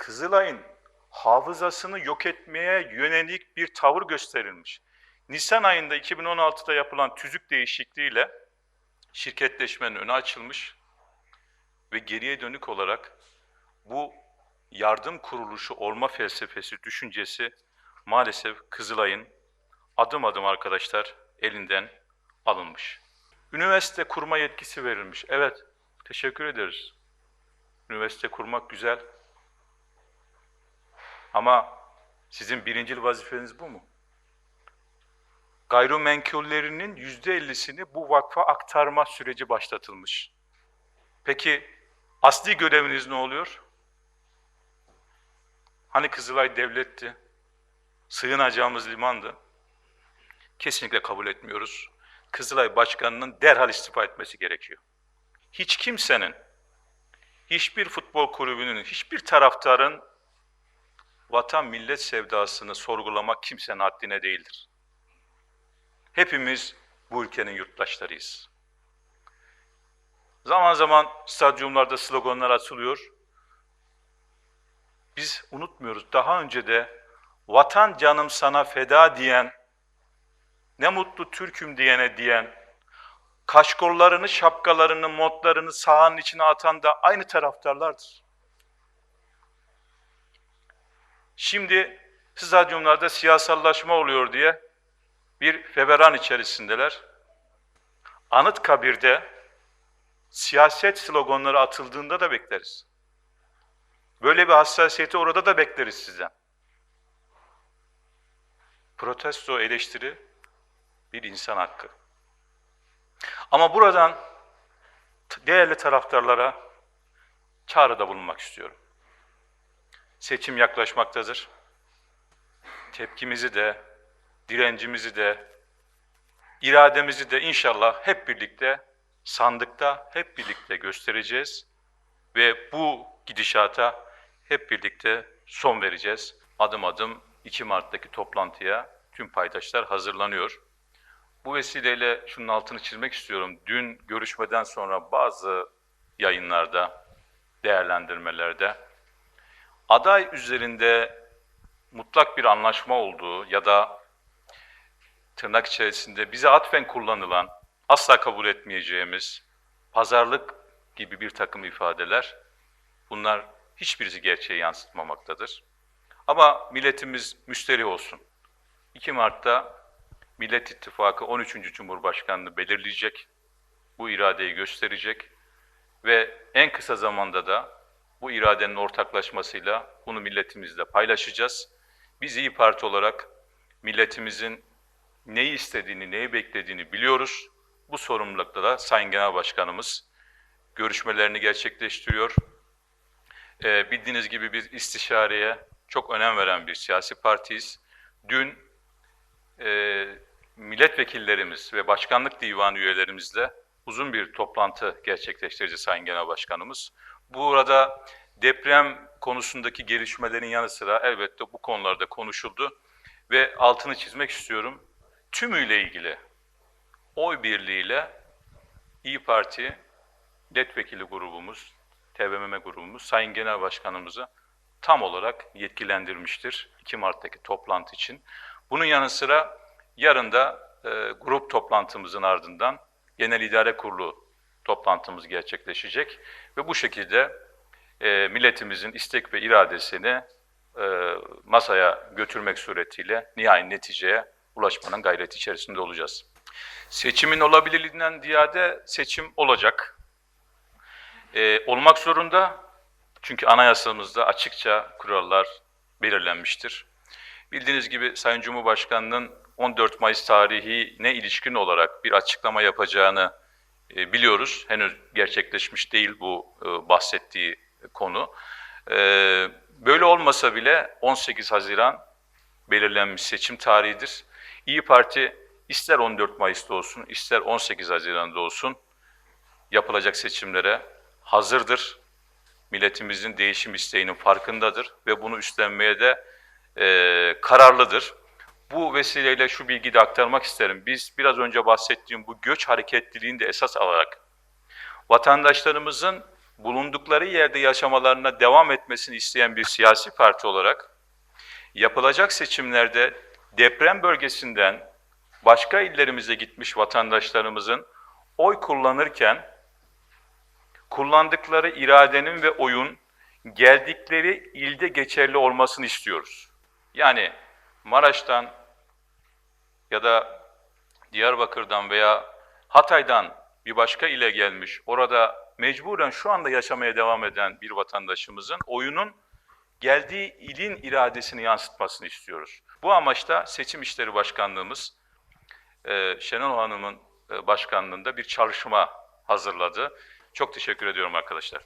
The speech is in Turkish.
Kızılay'ın hafızasını yok etmeye yönelik bir tavır gösterilmiş. Nisan ayında 2016'da yapılan tüzük değişikliğiyle şirketleşmenin önü açılmış ve geriye dönük olarak bu yardım kuruluşu olma felsefesi, düşüncesi maalesef Kızılay'ın adım adım arkadaşlar elinden alınmış. Üniversite kurma yetkisi verilmiş. Evet, teşekkür ederiz. Üniversite kurmak güzel. Ama sizin birincil vazifeniz bu mu? Gayrimenkullerinin yüzde ellisini bu vakfa aktarma süreci başlatılmış. Peki asli göreviniz ne oluyor? Hani Kızılay devletti, sığınacağımız limandı. Kesinlikle kabul etmiyoruz. Kızılay Başkanı'nın derhal istifa etmesi gerekiyor. Hiç kimsenin, hiçbir futbol kulübünün, hiçbir taraftarın vatan millet sevdasını sorgulamak kimsenin haddine değildir. Hepimiz bu ülkenin yurttaşlarıyız. Zaman zaman stadyumlarda sloganlar atılıyor. Biz unutmuyoruz. Daha önce de vatan canım sana feda diyen, ne mutlu Türk'üm diyene diyen, kaşkollarını, şapkalarını, montlarını sahanın içine atan da aynı taraftarlardır. Şimdi stadyumlarda siyasallaşma oluyor diye bir feveran içerisindeler. Anıtkabir'de siyaset sloganları atıldığında da bekleriz. Böyle bir hassasiyeti orada da bekleriz sizden. Protesto, eleştiri bir insan hakkı. Ama buradan değerli taraftarlara çağrıda bulunmak istiyorum. Seçim yaklaşmaktadır. Tepkimizi de, direncimizi de, irademizi de inşallah hep birlikte sandıkta hep birlikte göstereceğiz ve bu gidişata hep birlikte son vereceğiz. Adım adım 2 Mart'taki toplantıya tüm paydaşlar hazırlanıyor. Bu vesileyle şunun altını çizmek istiyorum. Dün görüşmeden sonra bazı yayınlarda, değerlendirmelerde aday üzerinde mutlak bir anlaşma olduğu ya da tırnak içerisinde bize atfen kullanılan, asla kabul etmeyeceğimiz pazarlık gibi bir takım ifadeler, bunlar hiçbirisi gerçeği yansıtmamaktadır. Ama milletimiz müsterih olsun. 2 Mart'ta Millet İttifakı 13. Cumhurbaşkanını belirleyecek, bu iradeyi gösterecek ve en kısa zamanda da bu iradenin ortaklaşmasıyla bunu milletimizle paylaşacağız. Biz İyi Parti olarak milletimizin neyi istediğini, neyi beklediğini biliyoruz. Bu sorumlulukta da Sayın Genel Başkanımız görüşmelerini gerçekleştiriyor. Ee, bildiğiniz gibi biz istişareye çok önem veren bir siyasi partiyiz. Dün e, milletvekillerimiz ve başkanlık divanı üyelerimizle uzun bir toplantı gerçekleştirdi Sayın Genel Başkanımız. Burada deprem konusundaki gelişmelerin yanı sıra elbette bu konularda konuşuldu ve altını çizmek istiyorum. Tümüyle ilgili oy birliğiyle İyi Parti milletvekili grubumuz, TBMM grubumuz Sayın Genel Başkanımızı tam olarak yetkilendirmiştir 2 Mart'taki toplantı için. Bunun yanı sıra yarın da e, grup toplantımızın ardından Genel İdare Kurulu toplantımız gerçekleşecek ve bu şekilde e, milletimizin istek ve iradesini e, masaya götürmek suretiyle nihai neticeye ulaşmanın gayreti içerisinde olacağız. Seçimin olabilirliğinden ziyade seçim olacak. E, olmak zorunda çünkü anayasamızda açıkça kurallar belirlenmiştir. Bildiğiniz gibi Sayın Cumhurbaşkanı'nın 14 Mayıs tarihine ilişkin olarak bir açıklama yapacağını e, biliyoruz. Henüz gerçekleşmiş değil bu e, bahsettiği konu. E, böyle olmasa bile 18 Haziran belirlenmiş seçim tarihidir. İyi Parti ister 14 Mayıs'ta olsun, ister 18 Haziran'da olsun yapılacak seçimlere hazırdır. Milletimizin değişim isteğinin farkındadır ve bunu üstlenmeye de e, kararlıdır. Bu vesileyle şu bilgiyi de aktarmak isterim. Biz biraz önce bahsettiğim bu göç hareketliliğini de esas alarak vatandaşlarımızın bulundukları yerde yaşamalarına devam etmesini isteyen bir siyasi parti olarak yapılacak seçimlerde deprem bölgesinden başka illerimize gitmiş vatandaşlarımızın oy kullanırken kullandıkları iradenin ve oyun geldikleri ilde geçerli olmasını istiyoruz. Yani Maraş'tan ya da Diyarbakır'dan veya Hatay'dan bir başka ile gelmiş, orada mecburen şu anda yaşamaya devam eden bir vatandaşımızın oyunun geldiği ilin iradesini yansıtmasını istiyoruz. Bu amaçta Seçim İşleri Başkanlığımız e, Şenol Hanım'ın e, başkanlığında bir çalışma hazırladı. Çok teşekkür ediyorum arkadaşlar.